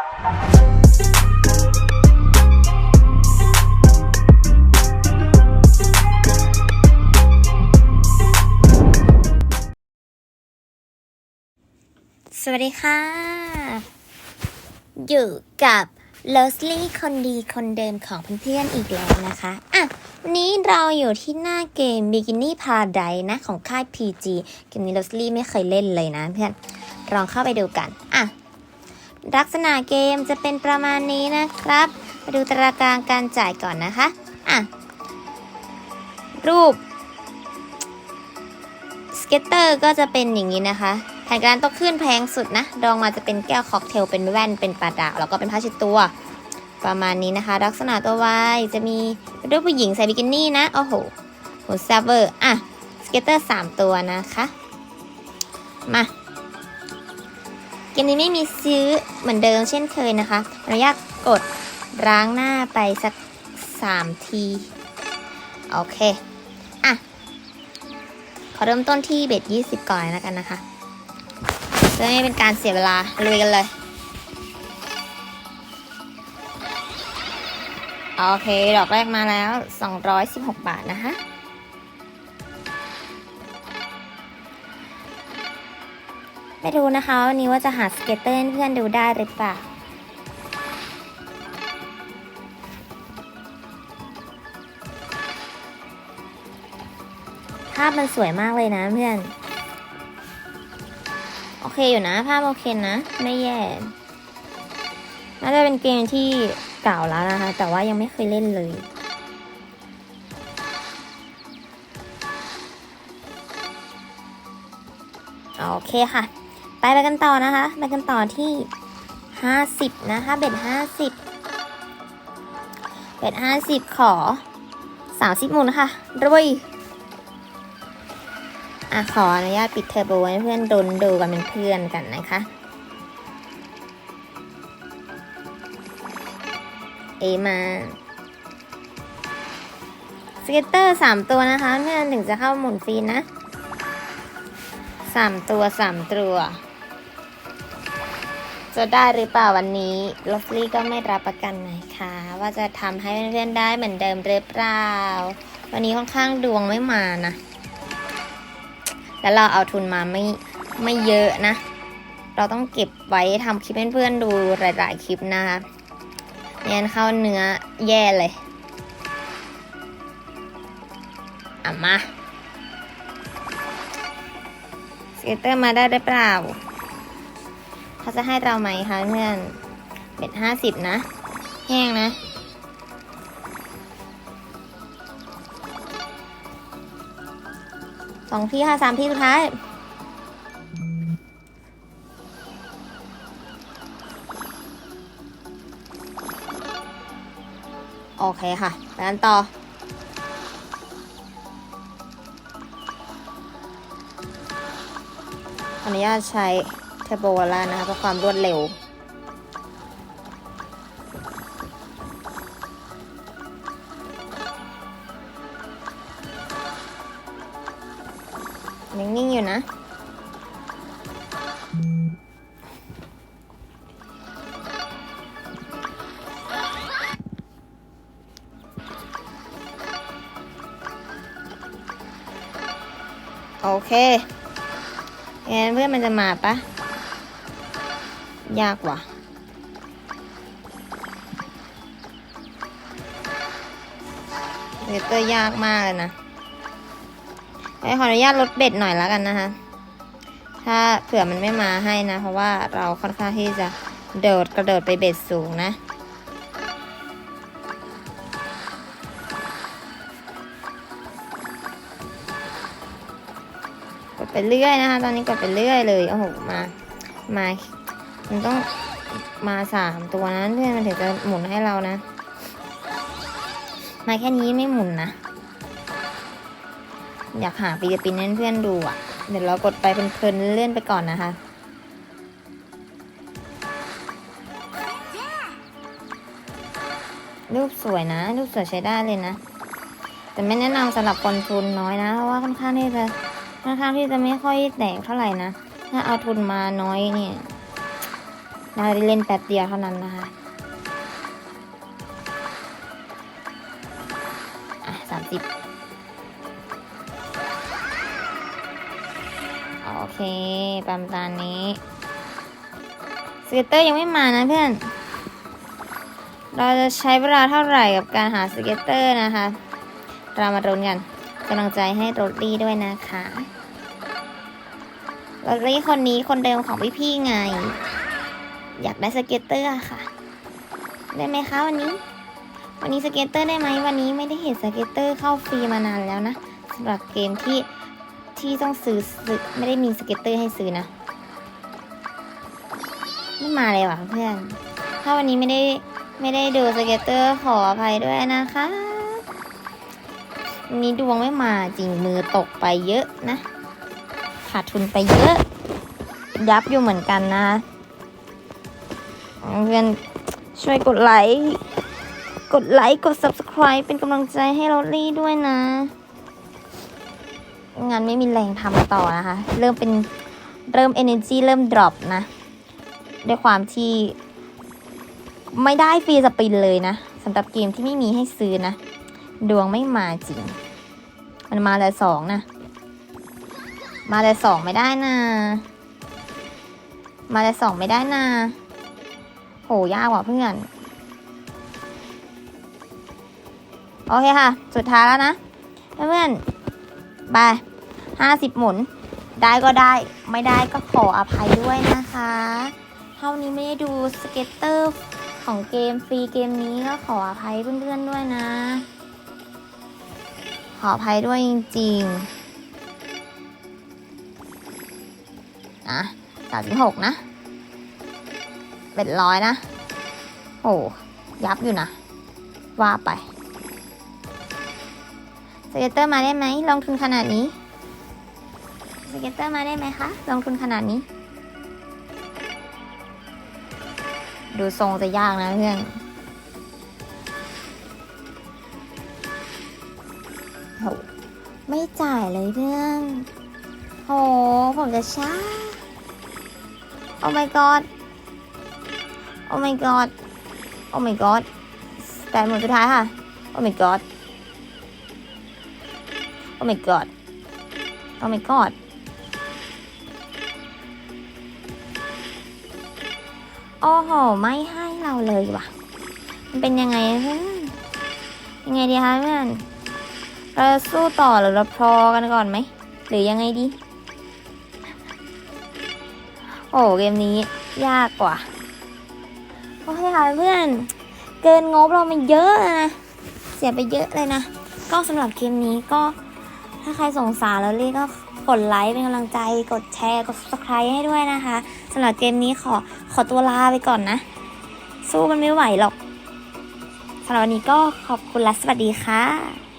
สวัสดีค่ะ อยู่กับเลสลี่คนดีคนเดิมของเพื่อนๆอีกแล้วนะคะ อะ วันนี้เราอยู่ที่หน้าเกม Bikini Paradise นะ ของค่าย PG เกมนี้เลสลี่ไม่เคยเล่นเลยนะเพื่อนลองเข้าไปดูกัน อะ ลักษณะเกมจะเป็นประมาณนี้นะครับ มาดูตารางการจ่ายก่อนนะคะ อะ รูปสเก็ตเตอร์ก็จะเป็นอย่างนี้นะคะแผนการต้องขึ้นแพงสุดนะดองมาจะเป็นแก้วค็อกเทล เป็นแว่น เป็นปาดาวแล้วก็เป็นผ้าเช็ดตัว ประมาณนี้นะคะ ลักษณะตัววายจะมีเป็นรูปผู้หญิงใส่บิกินี่นะ โอ้โหโหแซบเวอร์ อะ สเก็ตเตอร์ 3 ตัวนะคะ มา มนี้ไม่มีซื้อเหมือนเดิมเช่นเคยนะคะอนุญาตกดล้างหน้าไปสัก3ที โอเค อะ ขอเริ่มต้นที่เบ็ด20ก่อนแล้วกันนะคะเพื่อไม่เป็นการเสียเวลาลุยกันเลย โอเค ดอกแรกมาแล้ว 216 บาทนะคะ ไม่รู้นะคะวันนี้ว่าจะหาสเก็ตเตอร์เพื่อนดูได้หรือเปล่าภาพมันสวยมากเลยนะเพื่อน โอเคอยู่นะ ภาพโอเคนะ ไม่แย่น่าจะเป็นเกมที่เก่าแล้วนะคะ แต่ว่ายังไม่เคยเล่นเลยโอเคค่ะ ไปไปกันต่อนะคะ ไปกันต่อที่ 50 นะคะ เบ็ด50 เบ็ด50 ขอ 30หมุนะค่ะรวยอะขออนุญาตปิดเทอร์โบให้เพื่อนดนดูกันเป็นเพื่อนกันนะคะ เอมาสเก็ตเตอร์สามตัวนะคะเพื่อนถึงจะเข้าหมุนฟรีนะสามตัวสามตัว จะได้หรือเปล่าวันนี้ลอสลี่ก็ไม่รับประกันนะคะ ว่าจะทำให้เพื่อนๆได้เหมือนเดิมหรือเปล่า วันนี้ค่อนข้างดวงไม่มานะ แล้วเราเอาทุนมาไม่ไม่เยอะนะ เราต้องเก็บไว้ทำคลิปเพื่อนๆดูหลายๆคลิปนะคะไม่งั้นเข้าเนื้อแย่เลยอะมาสเก็ตเตอร์มาได้หรือเปล่า เขาจะให้เราไหมคะเพื่อนเป็นห้าสิบนะ แห้งนะ สองที่ค่ะสามที่สุดท้ายโอเคค่ะไปกันต่อ ขออนุญาตใช้ เทอร์โบวาล่านะคะเพื่อความรวดเร็ว นิ่งๆอยู่นะโอเคงั้นเพื่อนมันจะมาปะ ยากว่ะเรเตอร์ยากมากเลยนะไปขออนุญาตลดเบ็ดหน่อยแล้วกันนะคะ ถ้าเผื่อมันไม่มาให้นะ เพราะว่าเราค่อนข้างที่จะโดดกระโดดไปเบ็ดสูงนะกดไปเรื่อยนะคะ ตอนนี้กดไปเรื่อยเลย โอ้โห มา มา มันต้องมาสามตัวนะเพื่อนมันถึงจะหมุนให้เรานะ มาแค่นี้ไม่หมุนนะ อยากหาฟิลิปปินเพื่อนดูอะ เดี๋ยวเรากดไปเป็นเพลินๆเลื่อนไปก่อนนะคะรูปสวยนะ รูปสวยใช้ได้เลยนะ แต่ไม่แนะนำสำหรับคนทุนน้อยนะ เพราะว่าค่อนข้างที่จะค่อนข้างที่จะไม่ค่อยแตกเท่าไหร่นะ ถ้าเอาทุนมาน้อยเนี่ย น่าจะได้เล่นแป๊บเดียวเท่านั้นนะคะอะสามสิบโอเคประมาณนี้สเก็ตเตอร์ยังไม่มานะเพื่อน เราจะใช้เวลาเท่าไหร่กับการหาสเก็ตเตอร์นะคะ เรามารุนกันกำลังใจให้โรดลี่ด้วยนะคะโรดลี่คนนี้คนเดิมของพี่พี่ไง อยากได้สเก็ตเตอร์ค่ะ ได้ไหมคะวันนี้ วันนี้สเก็ตเตอร์ได้ไหมวันนี้ไม่ได้เห็นสเก็ตเตอร์เข้าฟรีมานานแล้วนะสำหรับเกมที่ที่ต้องซื้ออไม่ได้มีสเก็ตเตอร์ให้ซื้อนะไม่มาเลยว่ะเพื่อน ถ้าวันนี้ไม่ได้ไม่ได้ดูสเก็ตเตอร์ขออภัยด้วยนะคะนนี้ดวงไม่มาจริงมือตกไปเยอะนะขาดทุนไปเยอะยับอยู่เหมือนกันนะ เพื่อนช่วยกดไลค์กดไลค์กด subscribe เป็นกำลังใจให้โรลลี่ด้วยนะ งานไม่มีแรงทำต่อนะคะ เริ่มเป็นเริ่ม energy เริ่ม drop นะ ด้วยความที่ไม่ได้ฟรีสปินเลยนะสำหรับเกมที่ไม่มีให้ซื้อนะ ดวงไม่มาจริง มันมาแต่สองนะ มาแต่สองไม่ได้นะ มาแต่สองไม่ได้นะ หยากว่ะเพื่อน โอเคค่ะ สุดท้ายแล้วนะ เพื่อนไปห้าสิบหมุน ได้ก็ได้ ไม่ได้ก็ขออภัยด้วยนะคะ เท่านี้ไม่ได้ดูสเก็ตเตอร์ของเกมฟรีเกมนี้ก็ขออภัยเพื่อนๆด้วยนะ ขออภัยด้วยจริงๆนะสามสิบหกนะ เป็นร้อยนะ โอ้ยับอยู่นะ ว่าไปสเก็ตเตอร์มาได้ไหมลงทุนขนาดนี้สเก็ตเตอร์มาได้ไหมคะลงทุนขนาดนี้ ดูทรงจะยากนะเพื่อนโหไม่จ่ายเลยเพื่อนโหผมจะช้า โอ้ my god โอ้ my god โอ้ my god แปดหมดสุดท้ายค่ะ โอ้ my god โอ้ my god โอ้ my god โอ้โห ไม่ให้เราเลยว่ะ มันเป็นยังไงยังไงดีคะเพื่อนเราสู้ต่อหรือเราพอกันก่อนไหม หรือยังไงดี โอ้เกมนี้ยากกว่า โอเคค่ะเพื่อน เกินงบเรามาเยอะนะ เสียไปเยอะเลยนะ ก็สำหรับเกมนี้ก็ถ้าใครสงสารแล้วเรียก็กดไลค์เป็นกำลังใจ กดแชร์ กด subscribe ให้ด้วยนะคะสำหรับเกมนี้ขอขอตัวลาไปก่อนนะ สู้มันไม่ไหวหรอกสำหรับวันนี้ก็ขอบคุณและสวัสดีค่ะ